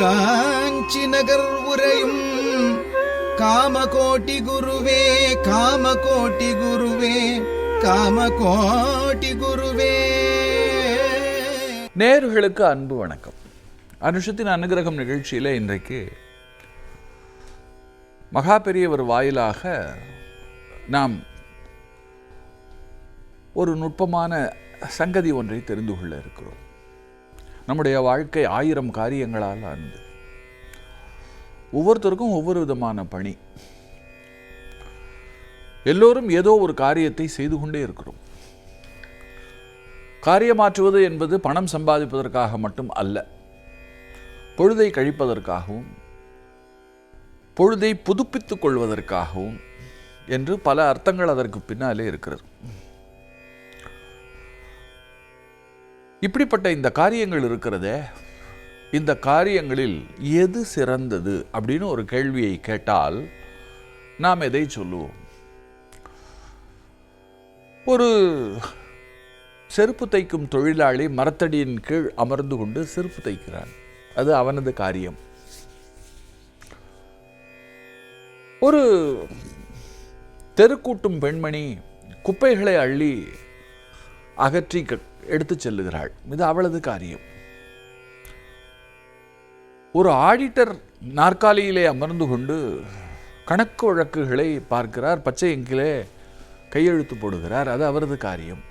காஞ்சி நகர் உரையும் காமகோட்டி குருவே காமகோட்டி குருவே காமகோட்டி குருவே. நேர்களுக்கு அன்பு வணக்கம். அனுஷத்தின் அனுகிரகம் நிகழ்ச்சியில் இன்றைக்கு மகா பெரியவர் வாயிலாக நாம் ஒரு நுட்பமான சங்கதி ஒன்றை தெரிந்து கொள்ள இருக்கிறோம். நம்முடைய வாழ்க்கை ஆயிரம் காரியங்களால் ஆனது. ஒவ்வொருத்தருக்கும் ஒவ்வொரு விதமான பணி. எல்லோரும் ஏதோ ஒரு காரியத்தை செய்து கொண்டே இருக்கிறோம். காரியமாற்றுவது என்பது பணம் சம்பாதிப்பதற்காக மட்டும் அல்ல. பொழுதை கழிப்பதற்காகவும் பொழுதை புதுப்பித்துக் கொள்வதற்காகவும் என்று பல அர்த்தங்கள் அதற்கு பின்னாலே இருக்கிறது. இப்படிப்பட்ட இந்த காரியங்கள் இருக்கிறதே இந்த காரியங்களில் எது சிறந்தது அப்படின்னு ஒரு கேள்வியை கேட்டால் நாம் எதை சொல்லுவோம்? ஒரு செருப்பு தைக்கும் தொழிலாளி மரத்தடியின் கீழ் அமர்ந்து கொண்டு செருப்பு தைக்கிறான். அது அவனது காரியம். ஒரு தெருக்கூட்டும் பெண்மணி குப்பைகளை அள்ளி அகற்றி எடுத்து செல்லுகிறாள். இது அவளது காரியம். ஒரு ஆடிட்டர் நாற்காலியிலே அமர்ந்து கொண்டு கணக்கு வழக்குகளை பார்க்கிறார். பச்சை எங்கிலே கையெழுத்து போடுகிறார். அது அவரது காரியம்.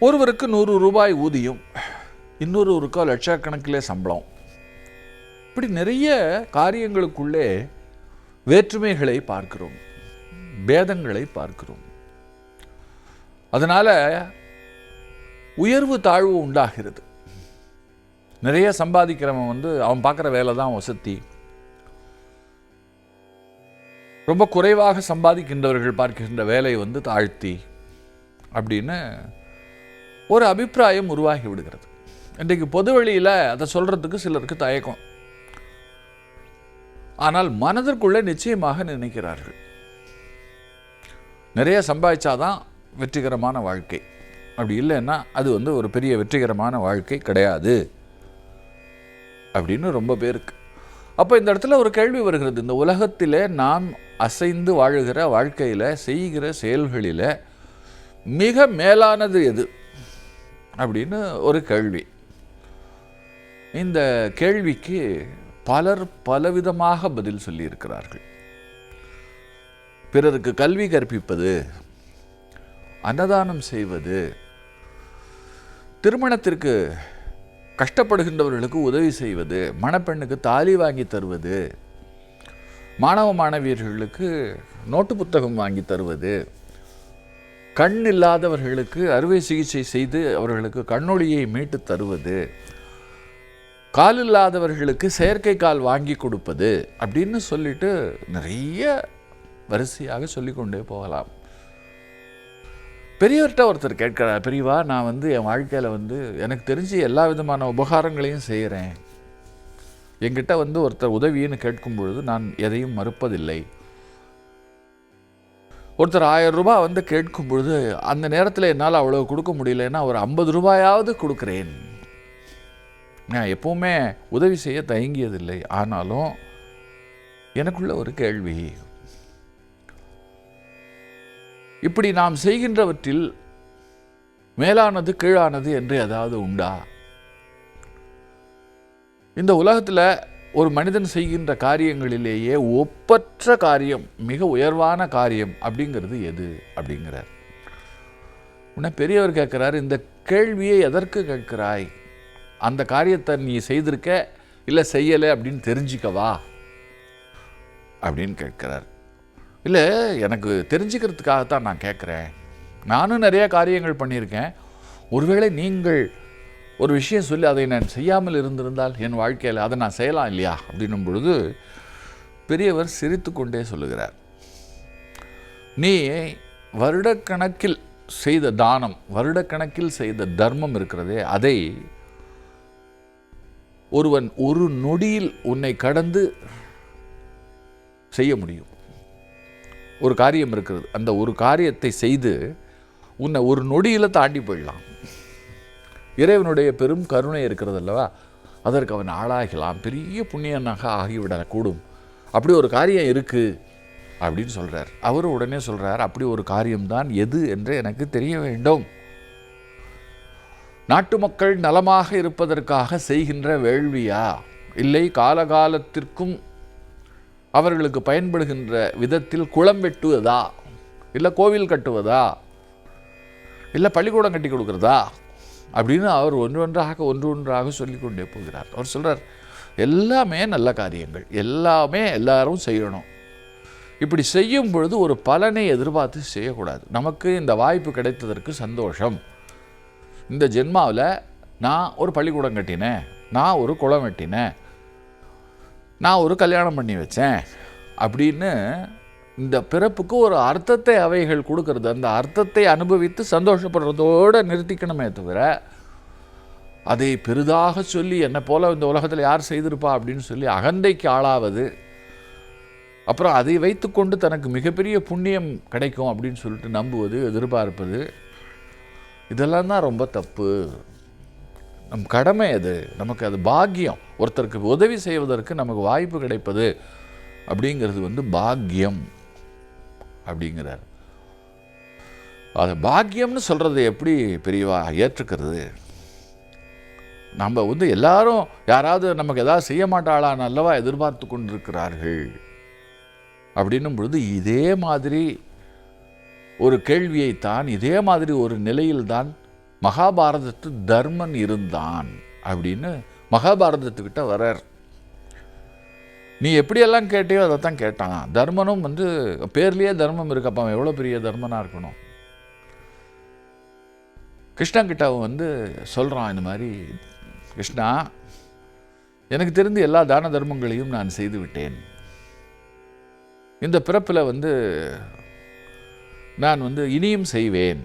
ஒருவருக்கு நூறு ரூபாய் ஊதியம் இன்னொருவருக்கோ லட்சக்கணக்கிலே சம்பளம். இப்படி நிறைய காரியங்களுக்குள்ளே வேற்றுமைகளை பார்க்கிறோம். பேதங்களை பார்க்கிறோம். அதனால உயர்வு தாழ்வு உண்டாகிறது. நிறைய சம்பாதிக்கிறவன் வந்து அவன் பார்க்குற வேலை தான் வசதி. ரொம்ப குறைவாக சம்பாதிக்கின்றவர்கள் பார்க்கின்ற வேலை வந்து தாழ்த்தி அப்படின்னு ஒரு அபிப்பிராயம் உருவாகி விடுகிறது. இன்றைக்கு பொது வழியில் அதை சொல்கிறதுக்கு சிலருக்கு தயக்கம். ஆனால் மனதிற்குள்ளே நிச்சயமாக நினைக்கிறார்கள். நிறைய சம்பாதிச்சாதான் வெற்றிகரமான வாழ்க்கை. அப்படி இல்லைன்னா அது வந்து ஒரு பெரிய வெற்றிகரமான வாழ்க்கை கிடையாது. அப்படின்னு ரொம்ப பேருக்கு. அப்போ இந்த இடத்துல ஒரு கேள்வி வருகிறது. இந்த உலகத்திலே நாம் அசைந்து வாழுகிற வாழ்க்கையில் செய்கிற செயல்களில் மிக மேலானது எது? அப்படின்னு ஒரு கேள்வி. இந்த கேள்விக்கு பலர் பலவிதமாக பதில் சொல்லியிருக்கிறார்கள். பிறருக்கு கல்வி கற்பிப்பது அன்னதானம் செய்வது. திருமணத்திற்கு கஷ்டப்படுகின்றவர்களுக்கு உதவி செய்வது. மணப்பெண்ணுக்கு தாலி வாங்கி தருவது. மாணவ மாணவியர்களுக்கு நோட்டு புத்தகம் வாங்கி தருவது. கண் இல்லாதவர்களுக்கு அறுவை சிகிச்சை செய்து அவர்களுக்கு கண்ணொளியை மீட்டு தருவது. கால் இல்லாதவர்களுக்கு செயற்கை கால் வாங்கி கொடுப்பது அப்படின்னு சொல்லிட்டு நிறைய வரிசையாக சொல்லிக்கொண்டே போகலாம். பெரியவர்கிட்ட ஒருத்தர் கேட்கிறார் பெரியவா நான் வந்து என் வாழ்க்கையில் வந்து எனக்கு தெரிஞ்சு எல்லா விதமான உபகாரங்களையும் செய்கிறேன் என்கிட்ட வந்து ஒருத்தர் உதவின்னு கேட்கும் பொழுது நான் எதையும் மறுப்பதில்லை. ஒருத்தர் ஆயிரம் ரூபாய் வந்து கேட்கும் பொழுது அந்த நேரத்தில் என்னால் அவ்வளோ கொடுக்க முடியலன்னா ஒரு ஐம்பது ரூபாயாவது கொடுக்குறேன். நான் எப்போவுமே உதவி செய்ய தயங்கியதில்லை. ஆனாலும் எனக்குள்ள ஒரு கேள்வி இப்படி நாம் செய்கின்றவற்றில் மேலானது கீழானது என்று ஏதாவது உண்டா? இந்த உலகத்தில் ஒரு மனிதன் செய்கின்ற காரியங்களிலேயே ஒப்பற்ற காரியம் மிக உயர்வான காரியம் அப்படிங்கிறது எது அப்படிங்கிறார். உன்னை பெரியவர் கேட்குறாரு இந்த கேள்வியை எதற்கு கேட்கிறாய்? அந்த காரியத்தை நீ செய்திருக்க இல்லை செய்யலை அப்படின்னு தெரிஞ்சிக்கவா? அப்படின்னு கேட்குறார். இல்லை எனக்கு தெரிஞ்சுக்கிறதுக்காகத்தான் நான் கேட்குறேன் நானும் நிறைய காரியங்கள் பண்ணியிருக்கேன். ஒருவேளை நீங்கள் ஒரு விஷயம் சொல்லி அதை நான் செய்யாமல் இருந்திருந்தால் என் வாழ்க்கையில் அதை நான் செய்யலாம் இல்லையா? அப்படின்னும் பொழுது பெரியவர் சிரித்து கொண்டே சொல்லுகிறார். நீ வருடக்கணக்கில் செய்த தானம் வருடக்கணக்கில் செய்த தர்மம் இருக்கிறதே அதை ஒருவன் ஒரு நொடியில் உன்னை கடந்து செய்ய முடியும். ஒரு காரியம் இருக்கிறது அந்த ஒரு காரியத்தை செய்து உன்னை ஒரு நொடியில் தாண்டி போயிடலாம். இறைவனுடைய பெரும் கருணை இருக்கிறது அல்லவா? அதற்கு அவன் ஆளாகலாம். பெரிய புண்ணியனாக ஆகிவிடக்கூடும் அப்படி ஒரு காரியம் இருக்குது அப்படின்னு சொல்கிறார் அவர் உடனே சொல்கிறார் அப்படி ஒரு காரியம்தான் எது என்று எனக்கு தெரிய வேண்டும். நாட்டு மக்கள் நலமாக இருப்பதற்காக செய்கின்ற வேள்வியா? இல்லை காலகாலத்திற்கும் அவர்களுக்கு பயன்படுகின்ற விதத்தில் குளம் வெட்டுவதா? இல்லை கோவில் கட்டுவதா? இல்லை பள்ளிக்கூடம் கட்டி கொடுக்குறதா? அப்படின்னு அவர் ஒன்று ஒன்றாக ஒன்று ஒன்றாக சொல்லிக்கொண்டே போகிறார். அவர் சொல்கிறார் எல்லாமே நல்ல காரியங்கள். எல்லாமே எல்லாரும் செய்யணும். இப்படி செய்யும் பொழுது ஒரு பலனை எதிர்பார்த்து செய்யக்கூடாது. நமக்கு இந்த வாய்ப்பு கிடைத்ததற்கு சந்தோஷம். இந்த ஜென்மாவில் நான் ஒரு பள்ளிக்கூடம் கட்டினேன். நான் ஒரு குளம் வெட்டினேன். நான் ஒரு கல்யாணம் பண்ணி வச்சேன் அப்படின்னு இந்த பிறப்புக்கு ஒரு அர்த்தத்தை அவைகள் கொடுக்கறது. அந்த அர்த்தத்தை அனுபவித்து சந்தோஷப்படுறதோடு நிறுத்திக்கணுமே தவிர அதை பெரிதாக சொல்லி என்னை போல் இந்த உலகத்தில் யார் செய்திருப்பா அப்படின்னு சொல்லி அகந்தைக்கு ஆளாவது அப்புறம் அதை வைத்துக்கொண்டு தனக்கு மிகப்பெரிய புண்ணியம் கிடைக்கும் அப்படின்னு சொல்லிட்டு நம்புவது எதிர்பார்ப்பது இதெல்லாம் தான் ரொம்ப தப்பு. நம் கடமை அது. நமக்கு அது பாக்கியம். ஒருத்தருக்கு உதவி செய்வதற்கு நமக்கு வாய்ப்பு கிடைப்பது அப்படிங்கிறது வந்து பாக்கியம் அப்படிங்கிறார். அது பாக்கியம்னு சொல்கிறத எப்படி பெரியவா ஏற்றுக்கிறது? நம்ம வந்து எல்லாரும் யாராவது நமக்கு எதாவது செய்ய மாட்டாளா அல்லவா எதிர்பார்த்து கொண்டிருக்கிறார்கள்? அப்படின்னும் பொழுது இதே மாதிரி ஒரு கேள்வியைத்தான் இதே மாதிரி ஒரு நிலையில்தான் மகாபாரதத்து தர்மன் இருந்தான் அப்படின்னு மகாபாரதத்துக்கிட்ட வரார் நீ எப்படியெல்லாம் கேட்டியோ அதை தான் கேட்டான். தர்மனும் வந்து பேர்லேயே தர்மம் இருக்கப்பா அவன் எவ்வளோ பெரிய தர்மனாக இருக்கணும்? கிருஷ்ணங்கிட்ட அவன் வந்து சொல்கிறான் இந்த மாதிரி கிருஷ்ணா எனக்கு தெரிந்து எல்லா தான தர்மங்களையும் நான் செய்து விட்டேன். இந்த பிறப்பில் வந்து நான் வந்து இனியும் செய்வேன்.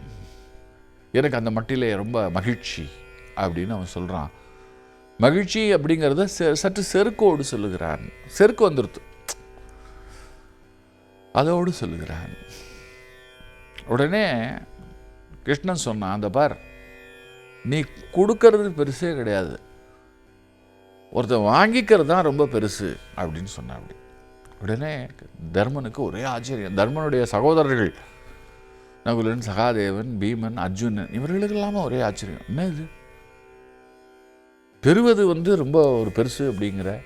எனக்கு அந்த மட்டிலே ரொம்ப மகிழ்ச்சி அப்படின்னு அவன் சொல்கிறான் மகிழ்ச்சி அப்படிங்கிறத செ- சற்று செருக்கோடு சொல்லுகிறான். செருக்கு வந்துருத்து அதோடு சொல்லுகிறான். உடனே கிருஷ்ணன் சொன்னான் அந்த பார் நீ கொடுக்கறது பெருசே கிடையாது. ஒருத்தன் வாங்கிக்கிறது தான் ரொம்ப பெருசு அப்படின்னு சொன்னான் அப்படி. உடனே தர்மனுக்கு ஒரே ஆச்சரியம். தர்மனுடைய சகோதரர்கள் நகுலன் சகாதேவன் பீமன் அர்ஜுனன் இவர்களுக்கெல்லாம ஒரே ஆச்சரியம். என்ன இது? பெறுவது வந்து ரொம்ப ஒரு பெருசு அப்படிங்கிற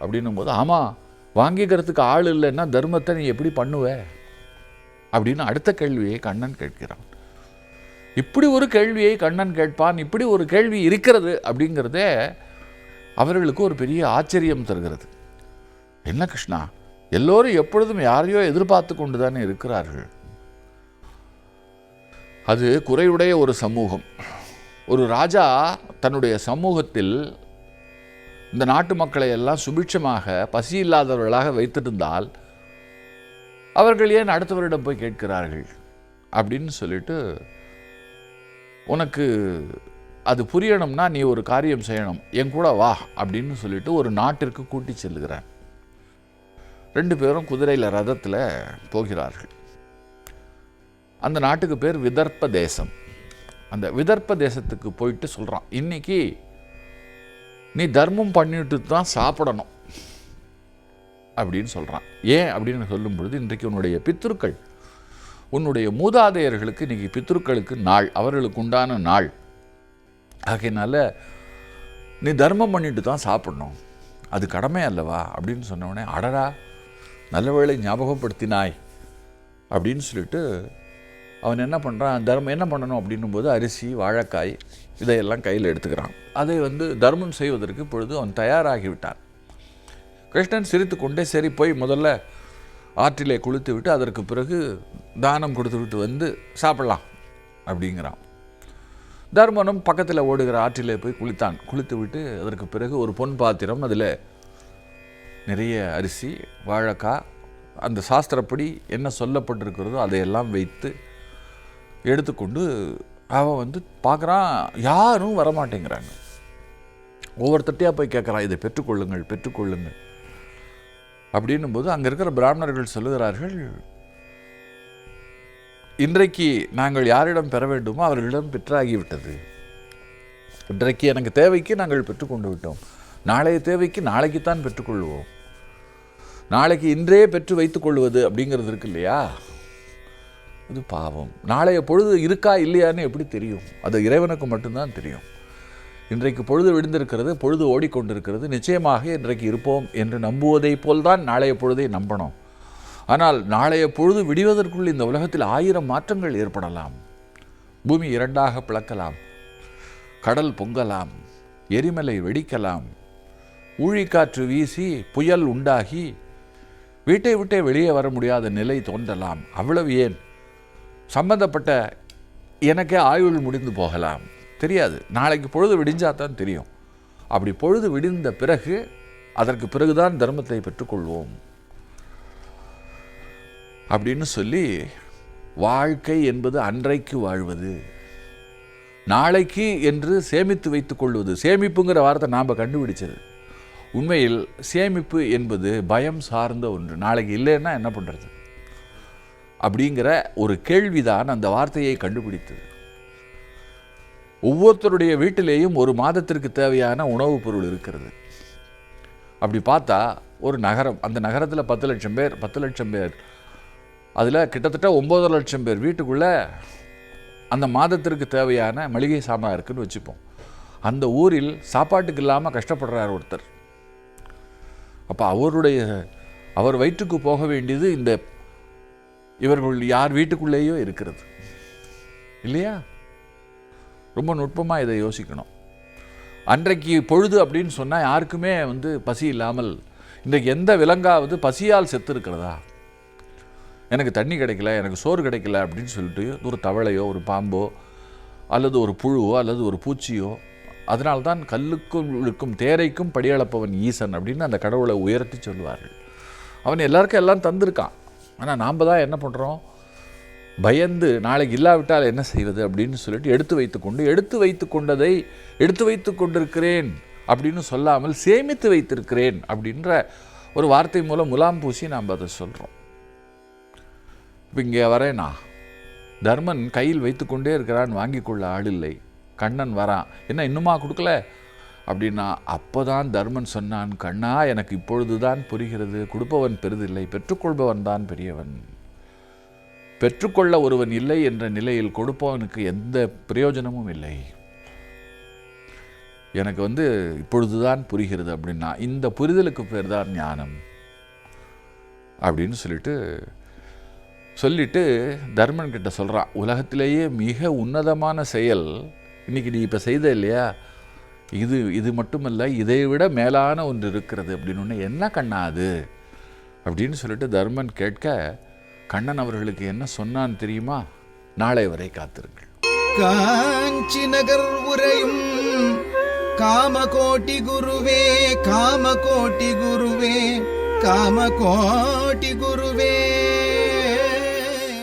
அப்படின்னும் போது ஆமாம் வாங்கிக்கிறதுக்கு ஆள் இல்லைன்னா தர்மத்தை நீ எப்படி பண்ணுவ? அப்படின்னு அடுத்த கேள்வியை கண்ணன் கேட்கிறான். இப்படி ஒரு கேள்வியை கண்ணன் கேட்பான் இப்படி ஒரு கேள்வி இருக்கிறது அப்படிங்கிறதே அவர்களுக்கு ஒரு பெரிய ஆச்சரியம் தருகிறது. என்ன கிருஷ்ணா எல்லோரும் எப்பொழுதும் யாரையோ எதிர்பார்த்து கொண்டு தானே இருக்கிறார்கள். அது குறையுடைய ஒரு சமூகம். ஒரு ராஜா தன்னுடைய சமூகத்தில் இந்த நாட்டு மக்களை எல்லாம் சுபிட்சமாக பசி இல்லாதவர்களாக வைத்திருந்தால் அவர்கள் ஏன் அடுத்தவரிடம் போய் கேட்கிறார்கள்? அப்படின்னு சொல்லிட்டு உனக்கு அது புரியணும்னா நீ ஒரு காரியம் செய்யணும். என் கூட வா அப்படின்னு சொல்லிட்டு ஒரு நாட்டிற்கு கூட்டி செல்லுகிறான் ரெண்டு பேரும் குதிரையில் ரதத்தில் போகிறார்கள். அந்த நாட்டுக்கு பேர் விதர்ப்ப தேசம். அந்த விதர்ப்ப தேசத்துக்கு போயிட்டு சொல்கிறான் இன்றைக்கி நீ தர்மம் பண்ணிட்டு தான் சாப்பிடணும். அப்படின்னு சொல்கிறான் ஏன் அப்படின்னு சொல்லும் பொழுது இன்றைக்கு உன்னுடைய பித்ருக்கள் உன்னுடைய மூதாதையர்களுக்கு இன்னைக்கு பித்ருக்களுக்கு நாள் அவர்களுக்கு உண்டான நாள். ஆகையினால நீ தர்மம் பண்ணிட்டு தான் சாப்பிடணும். அது கடமை அல்லவா? அப்படின்னு சொன்ன அடடா நல்ல வேளை ஞாபகப்படுத்தினாய். அப்படின்னு சொல்லிட்டு அவன் என்ன பண்ணுறான் தர்மம் என்ன பண்ணணும் அப்படின்னும் போது அரிசி வாழைக்காய் இதையெல்லாம் கையில் எடுத்துக்கிறான். அதை வந்து தர்மம் செய்வதற்கு பொழுது அவன் தயாராகிவிட்டான் கிருஷ்ணன் சிரித்து கொண்டே சரி போய் முதல்ல ஆற்றிலே குளித்து விட்டு அதற்கு பிறகு தானம் கொடுத்து விட்டு வந்து சாப்பிடலாம் அப்படிங்கிறான். தர்மனும் பக்கத்தில் ஓடுகிற ஆற்றிலே போய் குளித்தான். குளித்து விட்டு அதற்கு பிறகு ஒரு பொன் பாத்திரம் அதில் நிறைய அரிசி வாழைக்காய் அந்த சாஸ்திரப்படி என்ன சொல்லப்பட்டிருக்கிறதோ அதையெல்லாம் வைத்து எடுத்துக்கொண்டு அவன் வந்து பார்க்குறான் யாரும் வரமாட்டேங்கிறாங்க. ஒவ்வொருத்தட்டையாக போய் கேட்குறான் இதை பெற்றுக்கொள்ளுங்கள் பெற்றுக்கொள்ளுங்கள். அப்படின்னும் போது அங்கே இருக்கிற பிராமணர்கள் சொல்லுகிறார்கள் இன்றைக்கு நாங்கள் யாரிடம் பெற வேண்டுமோ அவர்களிடம் பெற்றாகிவிட்டது. இன்றைக்கு எனக்கு தேவைக்கு நாங்கள் பெற்றுக்கொண்டு விட்டோம். நாளைய தேவைக்கு நாளைக்குத்தான் பெற்றுக்கொள்வோம். நாளைக்கு இன்றே பெற்று வைத்துக் கொள்வது அப்படிங்கிறது இருக்கு இல்லையா? இது பாவம். நாளைய பொழுது இருக்கா இல்லையான்னு எப்படி தெரியும்? அது இறைவனுக்கு மட்டும்தான் தெரியும். இன்றைக்கு பொழுது விழுந்திருக்கிறது பொழுது ஓடிக்கொண்டிருக்கிறது. நிச்சயமாக இன்றைக்கு இருப்போம் என்று நம்புவதைப் போல்தான் நாளைய பொழுதை நம்பணும். ஆனால் நாளைய பொழுது விடிவதற்குள் இந்த உலகத்தில் ஆயிரம் மாற்றங்கள் ஏற்படலாம். பூமி இரண்டாக பிளக்கலாம். கடல் பொங்கலாம். எரிமலை வெடிக்கலாம். ஊழிக்காற்று வீசி புயல் உண்டாகி வீட்டை விட்டே வெளியே வர முடியாத நிலை தோன்றலாம். அவ்வளவு ஏன்? சம்பந்தப்பட்ட எனக்கே ஆயுள் முடிந்து போகலாம். தெரியாது. நாளைக்கு பொழுது விடிஞ்சா தான் தெரியும். அப்படி பொழுது விடிந்த பிறகு அதற்கு பிறகுதான் தர்மத்தை பெற்றுக்கொள்வோம். அப்படின்னு சொல்லி வாழ்க்கை என்பது அன்றைக்கு வாழ்வது. நாளைக்கு என்று சேமித்து வைத்துக் கொள்வது. சேமிப்புங்கிற வார்த்தை நாம் கண்டுபிடிச்சது. உண்மையில் சேமிப்பு என்பது பயம் சார்ந்த ஒன்று. நாளைக்கு இல்லைன்னா என்ன பண்ணுறது அப்படிங்கிற ஒரு கேள்விதான் அந்த வார்த்தையை கண்டுபிடித்தது. ஒவ்வொருத்தருடைய வீட்டிலேயும் ஒரு மாதத்திற்கு தேவையான உணவுப் பொருள் இருக்கிறது. அப்படி பார்த்தா ஒரு நகரம் அந்த நகரத்தில் பத்து லட்சம் பேர் பத்து லட்சம் பேர். அதில் கிட்டத்தட்ட ஒம்பது லட்சம் பேர் வீட்டுக்குள்ளே அந்த மாதத்திற்கு தேவையான மளிகை சாமான் இருக்குன்னு வச்சுப்போம். அந்த ஊரில் சாப்பாட்டுக்கு இல்லாமல் கஷ்டப்படுறார் ஒருத்தர். அப்போ அவருடைய அவர் வயிற்றுக்கு போக வேண்டியது இந்த இவர்கள் யார் வீட்டுக்குள்ளேயோ இருக்கிறது. இல்லையா? ரொம்ப நுட்பமாக இதை யோசிக்கணும். அன்றைக்கு பொழுது அப்படின்னு சொன்னால் யாருக்குமே வந்து பசி இல்லாமல் இன்றைக்கு எந்த விலங்காவது பசியால் செத்து இருக்கிறதா எனக்கு தண்ணி கிடைக்கல எனக்கு சோறு கிடைக்கல அப்படின்னு சொல்லிட்டு ஒரு தவளையோ ஒரு பாம்போ அல்லது ஒரு புழுவோ அல்லது ஒரு பூச்சியோ அதனால்தான் கல்லுக்கும் இருக்கும் தேரைக்கும் படியளப்பவன் ஈசன் அப்படின்னு அந்த கடவுளை உயர்த்தி சொல்லுவார்கள் அவன் எல்லாருக்கும் எல்லாம் தந்திருக்கான். ஆனால் நாம் தான் என்ன பண்ணுறோம் பயந்து நாளைக்கு இல்லாவிட்டால் என்ன செய்வது அப்படின்னு சொல்லிட்டு எடுத்து வைத்துக்கொண்டு எடுத்து வைத்து கொண்டதை எடுத்து வைத்து கொண்டிருக்கிறேன் அப்படின்னு சொல்லாமல் சேமித்து வைத்திருக்கிறேன் அப்படின்ற ஒரு வார்த்தை மூலம் முலாம் பூசி நாம் அதை சொல்கிறோம் இப்போ இங்கே வரேனா? தர்மன் கையில் வைத்துக்கொண்டே இருக்கிறான் வாங்கி கொள்ள ஆள் இல்லை. கண்ணன் வரான் என்ன இன்னுமா கொடுக்கல? அப்படின்னா அப்போதான் தர்மன் சொன்னான் கண்ணா எனக்கு இப்பொழுதுதான் புரிகிறது. கொடுப்பவன் பெரிதில்லை. பெற்றுக்கொள்பவன் தான் பெரியவன். பெற்றுக்கொள்ள ஒருவன் இல்லை என்ற நிலையில் கொடுப்பவனுக்கு எந்த பிரயோஜனமும் இல்லை. எனக்கு வந்து இப்பொழுதுதான் புரிகிறது அப்படின்னா இந்த புரிதலுக்கு பேர் தான் ஞானம். அப்படின்னு சொல்லிட்டு சொல்லிட்டு தர்மன் கிட்ட சொல்கிறான் உலகத்திலேயே மிக உன்னதமான செயல் இன்னைக்கு நீ இப்போ செய்த இல்லையா? இது இது மட்டுமல்ல இதை விட மேலான ஒன்று இருக்கிறது அப்படின்னு ஒன்று என்ன கண்ணா அது? அப்படின்னு சொல்லிட்டு தர்மன் கேட்க கண்ணன் அவர்களுக்கு என்ன சொன்னான் தெரியுமா? நாளை வரை காத்திருங்கள். காஞ்சி நகர் உரையும் காமகோட்டி குருவே காமகோட்டி குருவே காமகோட்டி குருவே.